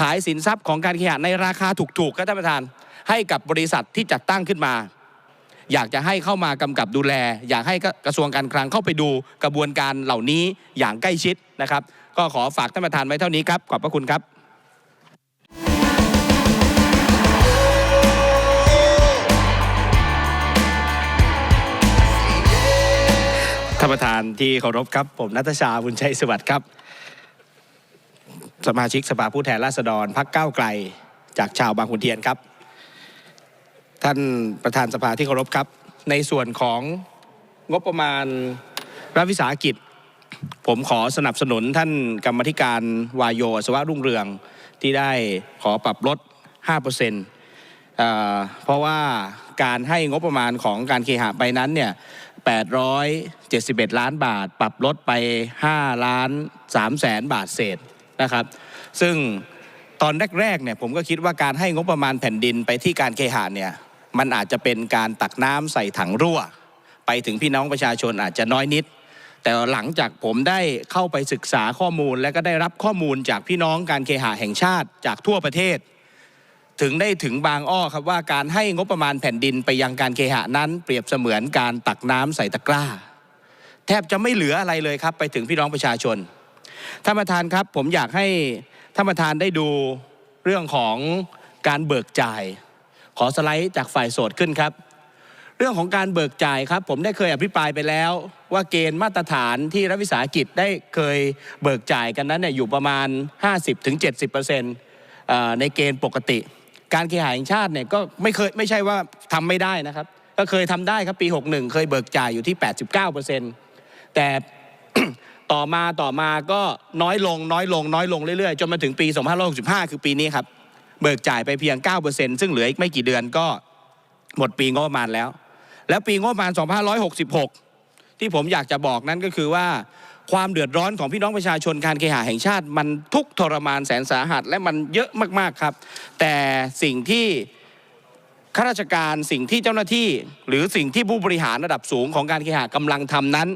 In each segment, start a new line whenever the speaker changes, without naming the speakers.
ขายสินทรัพย์ของการเคหะในราคาถูกๆครับท่านประธาน ให้กับบริษัทที่จัดตั้งขึ้นมา อยากจะให้เข้ามากำกับดูแล อยากให้กระทรวงการคลังเข้าไปดูกระบวนการเหล่านี้อย่างใกล้ชิดนะครับ ก็ขอฝากท่านประธานไว้เท่านี้ครับขอบพระคุณครับท่านประธานที่เคารพครับ ผมนัทชาบุญชัยสวัสดิ์ครับ สมาชิกสภาผู้แทนราษฎรพักเก้าไกลจากชาวบางขุนเทียนครับ ท่านประธานสภาที่เคารพครับ ในส่วนของงบประมาณรัฐวิสาหกิจ ผมขอสนับสนุนท่านกรรมธิการวายโยสวะรุ่งเรืองที่ได้ขอปรับลด 5%เอ่อเพราะว่าการให้งบประมาณของการเคหะไปนั้นเนี่ย 871 ล้านบาท ปรับลดไป 5 ล้าน3แสนบาทเศษ นะครับ ซึ่งตอนแรกๆเนี่ยผมก็คิดว่าการให้งบประมาณแผ่นดินไปที่การเคหะเนี่ยมันอาจจะเป็นการตักน้ำใส่ถังรั่ว ไปถึงพี่น้องประชาชนอาจจะน้อยนิด แต่หลังจากผมได้เข้าไปศึกษาข้อมูล และก็ได้รับข้อมูลจากพี่น้องการเคหะแห่งชาติจากทั่วประเทศ ถึงได้ถึงบางอ้อครับว่าการให้งบประมาณแผ่นดินไปยังการเคหะนั้นเปรียบเสมือนการตักน้ำใส่ตะกร้า แทบจะไม่เหลืออะไรเลยครับไปถึงพี่น้องประชาชน ท่านประธานครับผมอยากให้ท่านประธานได้ดูเรื่องของการเบิกจ่าย ขอสไลด์จากฝ่ายโสดขึ้นครับ เรื่องของการเบิกจ่ายครับ ผมได้เคยอภิปรายไปแล้ว ว่าเกณฑ์มาตรฐานที่รัฐวิสาหกิจได้เคยเบิกจ่ายกันนั้นเนี่ยอยู่ประมาณ 50-70%ในเกณฑ์ปกติ การเคหะแห่งชาติเนี่ยก็ไม่เคยไม่ใช่ว่าทำไม่ได้นะครับ ก็เคยทำได้ครับปี 61 เคยเบิกจ่ายอยู่ที่ 89%แต่ ต่อมาต่อมาก็น้อยลงน้อยลงน้อยลงเรื่อยๆ จนมาถึงปี 2565 คือปีนี้ครับ เบิกจ่ายไปเพียง 9%ซึ่งเหลืออีกไม่กี่เดือนก็หมดปีงบประมาณแล้ว แล้วปีงบประมาณ 2566 ที่ผมอยากจะบอกนั้นก็คือว่าความเดือดร้อนของพี่น้องประชาชนการเคหะแห่งชาติ มันทุกทรมานแสนสาหัส และมันเยอะมากๆครับ แต่สิ่งที่ข้าราชการสิ่งที่เจ้าหน้าที่ หรือสิ่งที่ผู้บริหารระดับสูงของการเคหะกำลังทำนั้น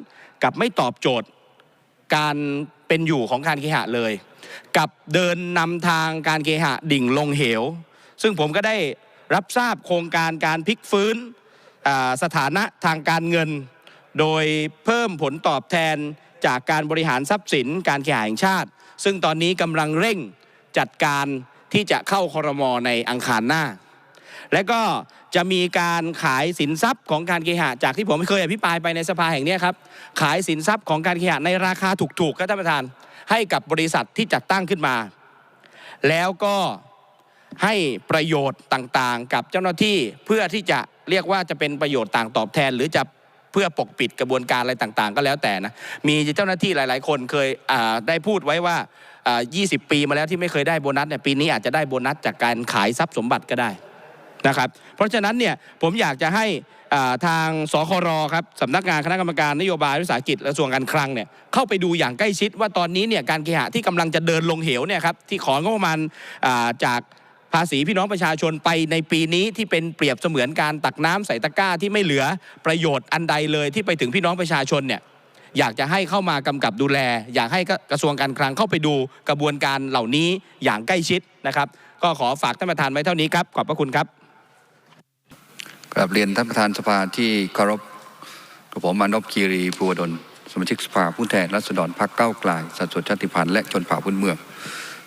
กับไม่ตอบโจทย์ การเป็นอยู่ของการเคหะเลย กับเดินนำทางการเคหะดิ่งลงเหว ซึ่งผมก็ได้รับทราบโครงการการพลิกฟื้นสถานะทางการเงิน โดยเพิ่มผลตอบแทนจากการบริหารทรัพย์สินการเคหะแห่งชาติ ซึ่งตอนนี้กำลังเร่งจัดการที่จะเข้าคอรมอในอังคารหน้า และก็จะมีการขายสินทรัพย์ของการเคหะ จากที่ผมเคยอภิปรายไปในสภาแห่งนี้ครับ ขายสินทรัพย์ของการเคหะในราคาถูกๆครับท่านประธาน ให้กับบริษัทที่จัดตั้งขึ้นมา แล้วก็ให้ประโยชน์ต่างๆ กับเจ้าหน้าที่เพื่อที่จะเรียกว่าจะเป็นประโยชน์ต่างตอบแทน หรือจะเพื่อปกปิดกระบวนการอะไรต่างๆ ก็แล้วแต่นะมีเจ้าหน้าที่หลาย ๆ คนเคยได้พูดไว้ว่าอ่า20 ปีมาแล้วที่ไม่เคยได้โบนัสเนี่ยปีนี้อาจจะได้โบนัสจากการขายทรัพย์สมบัติก็ได้ นะครับเพราะฉะนั้นเนี่ยผมอยากจะให้ทางสครครับสำนักงานคณะกรรมการนโยบายวิสาหกิจกระทรวงการคลังเนี่ยเข้าไปดูอย่างใกล้ชิดว่าตอนนี้เนี่ยการเคหะที่กำลังจะเดินลงเหวเนี่ยครับที่ของบประมาณจากภาษีพี่น้องประชาชนไปในปีนี้ที่เป็นเปรียบเสมือนการตักน้ำใส่ตะกร้าที่ไม่เหลือประโยชน์อันใดเลยที่ไปถึงพี่น้องประชาชนเนี่ยอยากจะให้เข้ามากำกับดูแล อยากให้กระทรวงการคลังเข้าไปดูกระบวนการเหล่านี้อย่างใกล้ชิดนะครับ ก็ขอฝากท่านประธานไว้เท่านี้ครับขอบพระคุณครับ
กราบเรียนท่านประธานสภาที่เคารพกับผมมานพคีรีภูวดลสมาชิกสภาผู้แทนราษฎรพรรคเก้าไกลสัดส่วนชาติพันธุ์และชนเผ่าพื้นเมือง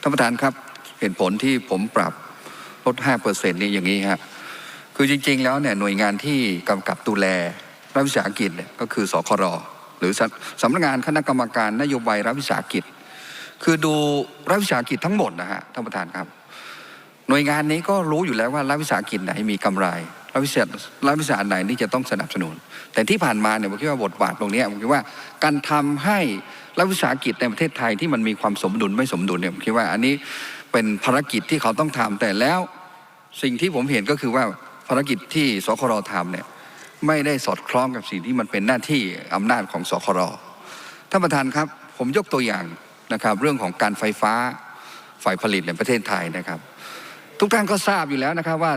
ท่านประธานครับเหตุผลที่ผมปรับลด5เปอร์เซ็นต์นี่อย่างนี้ฮะคือจริง ๆ แล้วเนี่ยหน่วยงานที่กำกับดูแลรัฐวิสาหกิจเนี่ยก็คือสครหรือสำสำนักงานคณะกรรมการนโยบายรัฐวิสาหกิจ คือดูรัฐวิสาหกิจทั้งหมดนะฮะท่านประธานครับ หน่วยงานนี้ก็รู้อยู่แล้วว่ารัฐวิสาหกิจไหนมีกำไร รัฐวิสารัฐวิสาหไหนที่จะต้องสนับสนุน แต่ที่ผ่านมาเนี่ยผมคิดว่าบทบาทตรงนี้ผมคิดว่าการทำให้รัฐวิสาหกิจในประเทศไทยที่มันมีความสมดุลไม่สมดุลเนี่ยผมคิดว่าอันนี้เป็นภารกิจที่เขาต้องทำแต่แล้วสิ่งที่ผมเห็นก็คือว่าภารกิจที่สครทำเนี่ยไม่ได้สอดคล้องกับสิ่งที่มันเป็นหน้าที่อำนาจของสครท่านประธานครับ ผมยกตัวอย่างนะครับ เรื่องของการไฟฟ้าฝ่ายผลิตในประเทศไทยนะครับ ทุกท่านก็ทราบอยู่แล้วนะครับว่า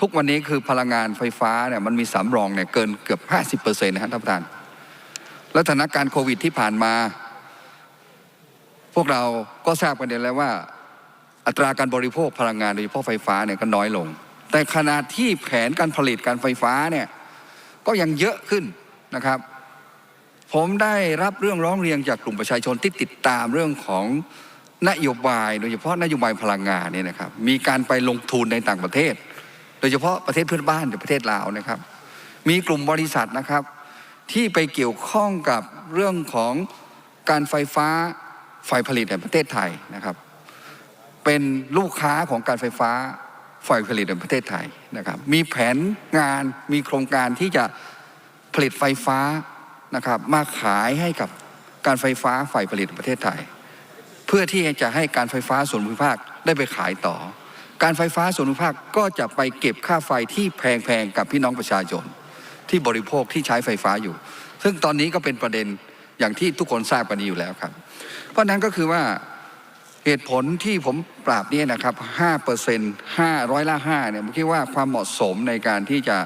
ทุกวันนี้คือพลังงานไฟฟ้าเนี่ยมันมีสำรองเนี่ยเกินเกือบ 50%นะครับท่านประธาน และสถานการณ์โควิดที่ผ่านมา พวกเราก็ทราบกันดีแล้วว่า อัตราการบริโภคพลังงานโดยเฉพาะไฟฟ้าเนี่ยก็น้อยลง แต่ขณะที่แผนการผลิตการไฟฟ้าเนี่ยก็ยังเยอะขึ้นนะครับ ผมได้รับเรื่องร้องเรียนจากกลุ่มประชาชนที่ติดตามเรื่องของนโยบาย โดยเฉพาะนโยบายพลังงานเนี่ยนะครับ มีการไปลงทุนในต่างประเทศ ดยเฉพาะประเทศเพื่อนบ้านหรือประเทศลาวนะครับ มีกลุ่มบริษัทนะครับ ที่ไปเกี่ยวข้องกับเรื่องของการไฟฟ้าฝ่ายผลิตแห่งประเทศไทยนะครับ เป็นลูกค้าของการไฟฟ้าฝ่ายผลิตแห่งประเทศไทยนะครับ มีแผนงานมีโครงการที่จะผลิตไฟฟ้านะครับ มาขายให้กับการไฟฟ้าฝ่ายผลิตประเทศไทย เพื่อที่จะให้การไฟฟ้าส่วนภูมิภาคได้ไปขายต่อ การไฟฟ้าส่วนภูมิภาคก็จะไปเก็บค่าไฟที่แพงๆกับพี่น้องประชาชน ที่บริโภคที่ใช้ไฟฟ้าอยู่ ซึ่งตอนนี้ก็เป็นประเด็นอย่างที่ทุกคนทราบกันดีอยู่แล้วครับ เพราะนั้นก็คือว่าเหตุผลที่ผมปราบเนี่ยนะครับ5เปอร์เซ็นต์5ร้อยละ5เนี่ยผมคิดว่าความเหมาะสมในการที่จะ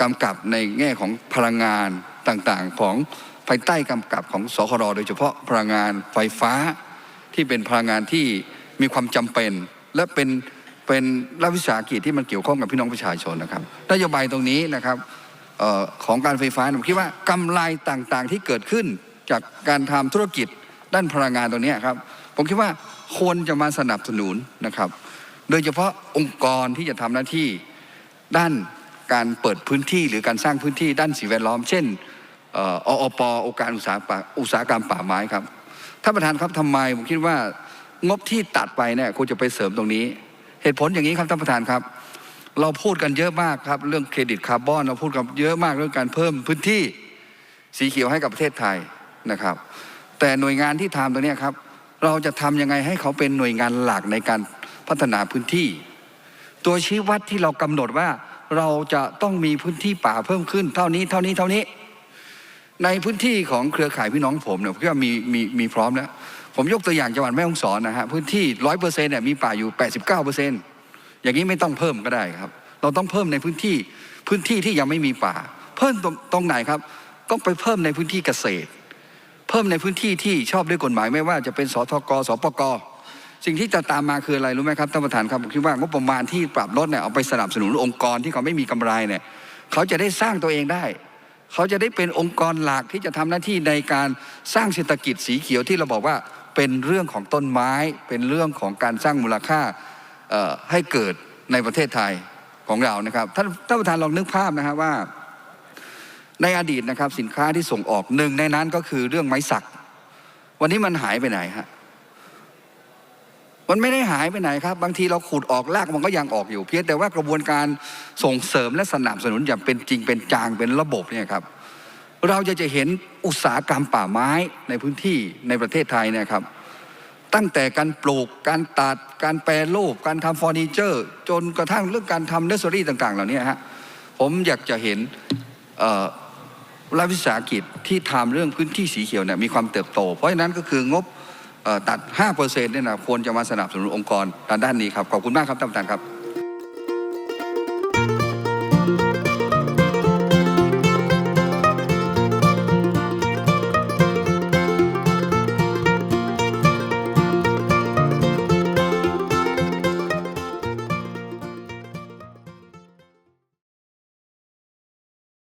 กำกับในแง่ของพลังงานต่างๆ ของภายใต้กำกับของสครโดยเฉพาะพลังงานไฟฟ้าที่เป็นพลังงานที่มีความจำเป็น และเป็น เป็นรัฐวิสาหกิจที่มันเกี่ยวข้องกับพี่น้องประชาชนนะครับนโยบายตรงนี้นะครับออของการไฟฟ้าผมคิดว่ากำไรต่างๆที่เกิดขึ้นจากการทำธุรกิจด้านพลังงานตรงนี้ครับ ผมคิดว่าควรจะมาสนับสนุนนะครับ โดยเฉพาะองค์กรที่จะทำหน้าที่ด้านการเปิดพื้นที่หรือการสร้างพื้นที่ด้านสิ่งแวดล้อม เช่นอออปองค์การอุตสาหอุตสาหกรรมป่าไม้ครับท่านประธานครับทำไมผมคิดว่างบที่ตัดไปเนี่ยควรจะไปเสริมตรงนี้ เหตุผลอย่างนี้ครับท่านประธานครับ เราพูดกันเยอะมากครับ เรื่องเครดิตคาร์บอนเราพูดกันเยอะมากเรื่องการเพิ่มพื้นที่สีเขียวให้กับประเทศไทยนะครับ แต่หน่วยงานที่ทำตรงนี้ครับ เราจะทำยังไงให้เขาเป็นหน่วยงานหลักในการพัฒนาพื้นที่ ตัวชี้วัดที่เรากำหนดว่าเราจะต้องมีพื้นที่ป่าเพิ่มขึ้น เท่านี้เท่านี้เท่านี้ ในพื้นที่ของเครือข่ายพี่น้องผมเนี่ยผมคิดว่ามีมีมีพร้อมแล้ว ผมยกตัวอย่างจังหวัดแม่ฮ่องสอนนะฮะพื้นที่ร้อยเปอร์เซ็นต์เนี่ยมีป่าอยู่แปดสิบเก้าเปอร์เซ็นต์อย่างนี้ไม่ต้องเพิ่มก็ได้ครับ เราต้องเพิ่มในพื้นที่พื้นที่ที่ยังไม่มีป่า เพิ่มตรงไหนครับก็ไปเพิ่มในพื้นที่เกษตร เพิ่มในพื้นที่ที่ชอบด้วยกฎหมายไม่ว่าจะเป็นสทกสปกสิ่งที่จะตามมาคืออะไรรู้ไหมครับท่านประธานครับผมคิดว่างบประมาณที่ปรับลดเนี่ยเอาไปสนับสนุนองค์กรที่เขาไม่มีกำไรเนี่ยเขาจะได้สร้างตัวเองได้ เขาจะได้เป็นองค์กรหลักที่จะทำหน้าที่ในการสร้างเศรษฐกิจสีเขียวที่เราบอกว่าเป็นเรื่องของต้นไม้ เป็นเรื่องของการสร้างมูลค่าให้เกิดในประเทศไทยของเรานะครับท่านท่านประธานลองนึกภาพนะครับว่า ในอดีตนะครับสินค้าที่ส่งออกหนึ่งในนั้นก็คือเรื่องไม้สัก วันนี้มันหายไปไหนฮะ มันไม่ได้หายไปไหนครับ บางทีเราขูดออกลากมันก็ยังออกอยู่ เพียงแต่ว่ากระบวนการส่งเสริมและสนับสนุนอย่างเป็นจริงเป็นจางเป็นระบบเนี่ยครับ เราจะจะเห็นอุตสาหกรรมป่าไม้ในพื้นที่ในประเทศไทยเนี่ยครับ ตั้งแต่การปลูกการตัดการแปรรูปการทำเฟอร์นิเจอร์ จนกระทั่งเรื่องการทำเนสซอรี่ต่าง ๆ เหล่านี้ฮะผมอยากจะเห็นรัฐวิสาหกิจที่ทำเรื่องพื้นที่สีเขียวเนี่ยมีความเติบโต เพราะฉะนั้นก็คืองบ ตัด5%เนี่ยนะควรจะมาสนับสนุนองค์กรด้านด้านนี้ครับขอบคุณมากครับท่านประธานครับ